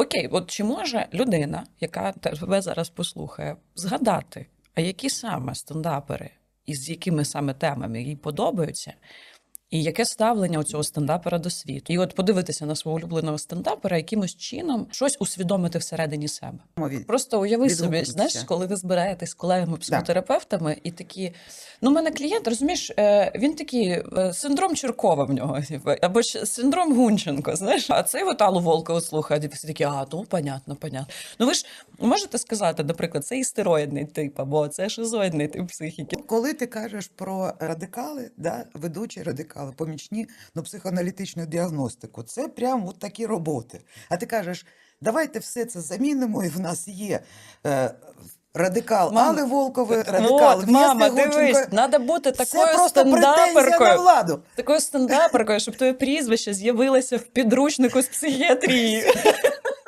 Окей, от чи може людина, яка тебе зараз послухає, згадати, а які саме стендапери і з якими саме темами їй подобаються, і яке ставлення у цього стендапера до світу? І от подивитися на свого улюбленого стендапера, якимось чином щось усвідомити всередині себе. Від- Просто уяви собі, знаєш, коли ви збираєтесь з колегами-психотерапевтами, і такі. Ну, у мене клієнт, розумієш, е, він такий е, синдром Чуркова в нього, типу, або ж синдром Гунченко, знаєш, а цей от Аллу Волкову слухає, і всі такі, а, ну, понятно, понятно. Ну, ви ж можете сказати, наприклад, це істероїдний тип, або це шизоїдний тип психіки. Коли ти кажеш про радикали, да, ведучі радикали, помічні ну, психоаналітичну діагностику, це прям от такі роботи. А ти кажеш, давайте все це замінимо, і в нас є. Е, Радикал Мама, Али Волкової, радикал От, мама, дивись, треба бути такою стендаперкою. владу. Такою стендаперкою, щоб твоє прізвище з'явилося в підручнику з психіатрії.